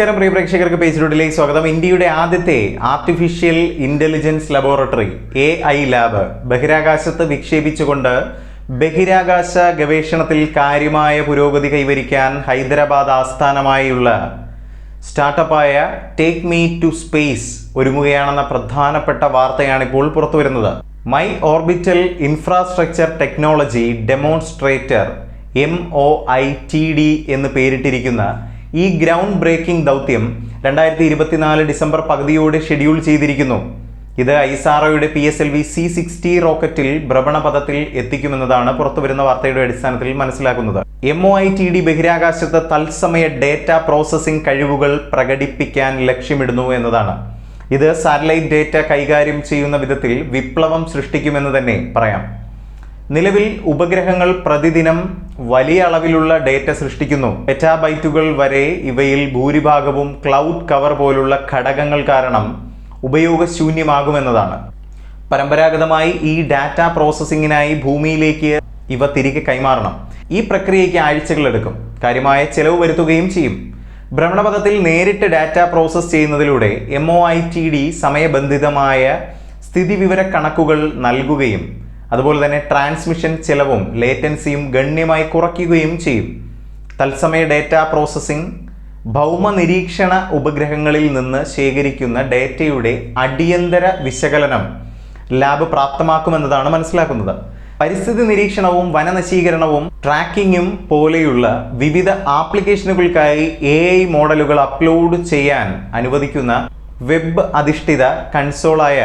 നമസ്കാരം പ്രിയ പ്രേക്ഷകർക്ക് റോഡിലേക്ക് സ്വാഗതം. ഇന്ത്യയുടെ ആദ്യത്തെ artificial intelligence laboratory A I lab ബഹിരാകാശത്ത് വിക്ഷേപിച്ചുകൊണ്ട് ബഹിരാകാശ ഗവേഷണത്തിൽ കാര്യമായ പുരോഗതി കൈവരിക്കാൻ ഹൈദരാബാദ് ആസ്ഥാനമായുള്ള സ്റ്റാർട്ടപ്പായ ടേക്ക് മീ ടു സ്പേസ് ഒരുങ്ങുകയാണെന്ന പ്രധാനപ്പെട്ട വാർത്തയാണ് ഇപ്പോൾ പുറത്തു വരുന്നത് my orbital infrastructure technology demonstrator M O I T D എന്ന് പേരിട്ടിരിക്കുന്ന ഈ ഗ്രൗണ്ട് ബ്രേക്കിംഗ് ദൗത്യം രണ്ടായിരത്തി ഇരുപത്തിനാല് ഡിസംബർ പകുതിയോടെ ഷെഡ്യൂൾ ചെയ്തിരിക്കുന്നു. ഇത് ഐസാറോയുടെ P S L V C sixty റോക്കറ്റിൽ ഭ്രമണപഥത്തിൽ എത്തിക്കുമെന്നതാണ് പുറത്തുവരുന്ന വാർത്തയുടെ അടിസ്ഥാനത്തിൽ മനസ്സിലാക്കുന്നത്. M O I T D ബഹിരാകാശത്ത് തത്സമയ ഡേറ്റ പ്രോസസ്സിംഗ് കഴിവുകൾ പ്രകടിപ്പിക്കാൻ ലക്ഷ്യമിടുന്നു എന്നതാണ്. ഇത് സാറ്റലൈറ്റ് ഡേറ്റ കൈകാര്യം ചെയ്യുന്ന വിധത്തിൽ വിപ്ലവം സൃഷ്ടിക്കുമെന്ന് തന്നെ പറയാം. നിലവിൽ ഉപഗ്രഹങ്ങൾ പ്രതിദിനം വലിയ അളവിലുള്ള ഡേറ്റ സൃഷ്ടിക്കുന്നു. പെറ്റാബൈറ്റുകൾ വരെ ഇവയിൽ ഭൂരിഭാഗവും ക്ലൗഡ് കവർ പോലുള്ള ഘടകങ്ങൾ കാരണം ഉപയോഗശൂന്യമാകുമെന്നതാണ്. പരമ്പരാഗതമായി ഈ ഡാറ്റ പ്രോസസ്സിങ്ങിനായി ഭൂമിയിലേക്ക് ഇവ തിരികെ കൈമാറണം. ഈ പ്രക്രിയയ്ക്ക് ആഴ്ചകളെടുക്കും കാര്യമായ ചെലവ് വരുത്തുകയും ചെയ്യും. ഭ്രമണപഥത്തിൽ നേരിട്ട് ഡാറ്റ പ്രോസസ്സ് ചെയ്യുന്നതിലൂടെ M O I T D സമയബന്ധിതമായ സ്ഥിതിവിവര കണക്കുകൾ നൽകുകയും അതുപോലെ തന്നെ ട്രാൻസ്മിഷൻ ചിലവും ലേറ്റൻസിയും ഗണ്യമായി കുറയ്ക്കുകയും ചെയ്യും. തത്സമയ ഡേറ്റ പ്രോസസ്സിംഗ് ഭൗമ നിരീക്ഷണ ഉപഗ്രഹങ്ങളിൽ നിന്ന് ശേഖരിക്കുന്ന ഡേറ്റയുടെ അടിയന്തര വിശകലനം ലാബ് പ്രാപ്തമാക്കുമെന്നതാണ് മനസ്സിലാക്കുന്നത്. പരിസ്ഥിതി നിരീക്ഷണവും വനനശീകരണവും ട്രാക്കിങ്ങും പോലെയുള്ള വിവിധ ആപ്ലിക്കേഷനുകൾക്കായി എ ഐ മോഡലുകൾ അപ്ലോഡ് ചെയ്യാൻ അനുവദിക്കുന്ന വെബ് അധിഷ്ഠിത കൺസോളായ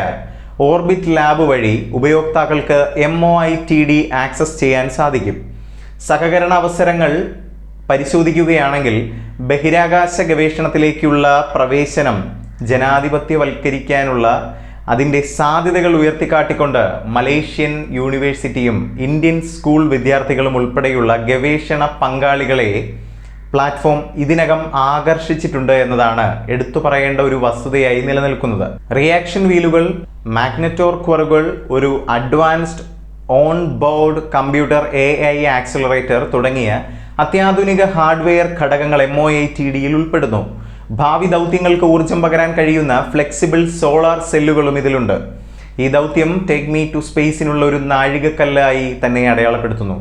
ഓർബിറ്റ് ലാബ് വഴി ഉപയോക്താക്കൾക്ക് M O I T D access ചെയ്യാൻ സാധിക്കും. സഹകരണ അവസരങ്ങൾ പരിശോധിക്കുകയാണെങ്കിൽ ബഹിരാകാശ ഗവേഷണത്തിലേക്കുള്ള പ്രവേശനം ജനാധിപത്യവൽക്കരിക്കാനുള്ള അതിന്റെ സാധ്യതകൾ ഉയർത്തിക്കാട്ടിക്കൊണ്ട് മലേഷ്യൻ യൂണിവേഴ്സിറ്റിയും ഇന്ത്യൻ സ്കൂൾ വിദ്യാർത്ഥികളും ഉൾപ്പെടെയുള്ള ഗവേഷണ പങ്കാളികളെ പ്ലാറ്റ്ഫോം ഇതിനകം ആകർഷിച്ചിട്ടുണ്ട് എന്നതാണ് എടുത്തു പറയേണ്ട ഒരു വസ്തുതയായി നിലനിൽക്കുന്നത്. റിയാക്ഷൻ വീലുകൾ മാഗ്നറ്റോർക്വറുകൾ ഒരു advanced on board computer A I accelerator തുടങ്ങിയ അത്യാധുനിക ഹാർഡ്വെയർ ഘടകങ്ങൾ എം ഒ ഐ ടി ഡിയിൽ ഉൾപ്പെടുന്നു. ഭാവി ദൗത്യങ്ങൾക്ക് ഊർജം പകരാൻ കഴിയുന്ന ഫ്ലെക്സിബിൾ സോളാർ സെല്ലുകളും ഇതിലുണ്ട്. ഈ ദൗത്യം ടേക്ക് മീ ടു സ്പേസിനുള്ള ഒരു നാഴികക്കല്ലായി തന്നെ അടയാളപ്പെടുത്തുന്നു.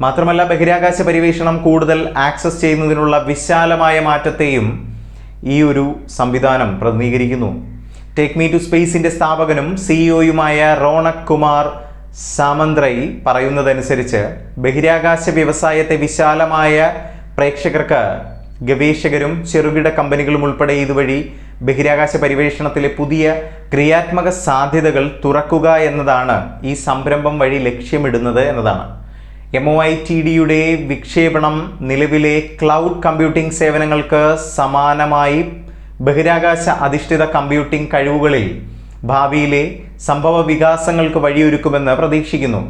മാത്രമല്ല ബഹിരാകാശ പരിവേഷണം കൂടുതൽ ആക്സസ് ചെയ്യുന്നതിനുള്ള വിശാലമായ മാറ്റത്തെയും ഈ ഒരു സംവിധാനം പ്രതിനിധീകരിക്കുന്നു. ടേക്ക് മീ ടു സ്പേസിന്റെ സ്ഥാപകനും സിഇഒയുമായ റോണക് കുമാർ സാമന്ത്രൈ പറയുന്നതനുസരിച്ച് ബഹിരാകാശ വ്യവസായത്തെ വിശാലമായ പ്രേക്ഷകർക്ക് ഗവേഷകരും ചെറുകിട കമ്പനികളും ഉൾപ്പെടെ ഇതുവഴി ബഹിരാകാശ പരിവേഷണത്തിലെ പുതിയ ക്രിയാത്മക സാധ്യതകൾ തുറക്കുക എന്നതാണ് ഈ സംരംഭം വഴി ലക്ഷ്യമിടുന്നത് എന്നതാണ്. എം ഒ ഐ ടി ഡിയുടെ വിക്ഷേപണം നിലവിലെ ക്ലൗഡ് കമ്പ്യൂട്ടിംഗ് സേവനങ്ങൾക്ക് സമാനമായി ബഹിരാകാശ അധിഷ്ഠിത കമ്പ്യൂട്ടിംഗ് കഴിവുകളിൽ ഭാവിയിലെ സംഭവ വികാസങ്ങൾക്ക് വഴിയൊരുക്കുമെന്ന് പ്രതീക്ഷിക്കുന്നു.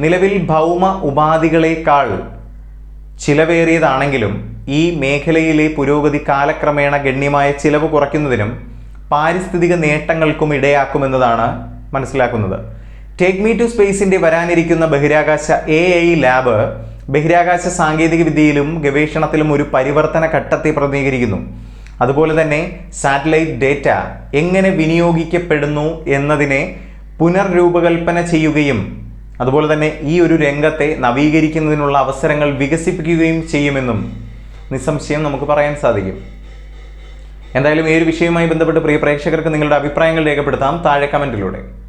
നിലവിൽ ഭൗമ ഉപാധികളേക്കാൾ ചിലവേറിയതാണെങ്കിലും ഈ മേഖലയിലെ പുരോഗതി കാലക്രമേണ ഗണ്യമായ ചിലവ് കുറയ്ക്കുന്നതിനും പാരിസ്ഥിതിക നേട്ടങ്ങൾക്കും ഇടയാക്കുമെന്നതാണ് മനസ്സിലാക്കുന്നത്. ടേക്ക് മീ ടു സ്പേസിന്റെ വരാനിരിക്കുന്ന ബഹിരാകാശ എ ഐ ലാബ് ബഹിരാകാശ സാങ്കേതികവിദ്യയിലും ഗവേഷണത്തിലും ഒരു പരിവർത്തന ഘട്ടത്തെ പ്രതിനിധീകരിക്കുന്നു. അതുപോലെ തന്നെ സാറ്റലൈറ്റ് ഡേറ്റ എങ്ങനെ വിനിയോഗിക്കപ്പെടുന്നു എന്നതിനെ പുനർരൂപകൽപ്പന ചെയ്യുകയും അതുപോലെ തന്നെ ഈ ഒരു രംഗത്തെ നവീകരിക്കുന്നതിനുള്ള അവസരങ്ങൾ വികസിപ്പിക്കുകയും ചെയ്യുമെന്നും നിസ്സംശയം നമുക്ക് പറയാൻ സാധിക്കും. എന്തായാലും ഈ ഒരു വിഷയവുമായി ബന്ധപ്പെട്ട് പ്രിയ പ്രേക്ഷകർക്ക് നിങ്ങളുടെ അഭിപ്രായങ്ങൾ രേഖപ്പെടുത്താം. താഴെ കമന്റിലൂടെ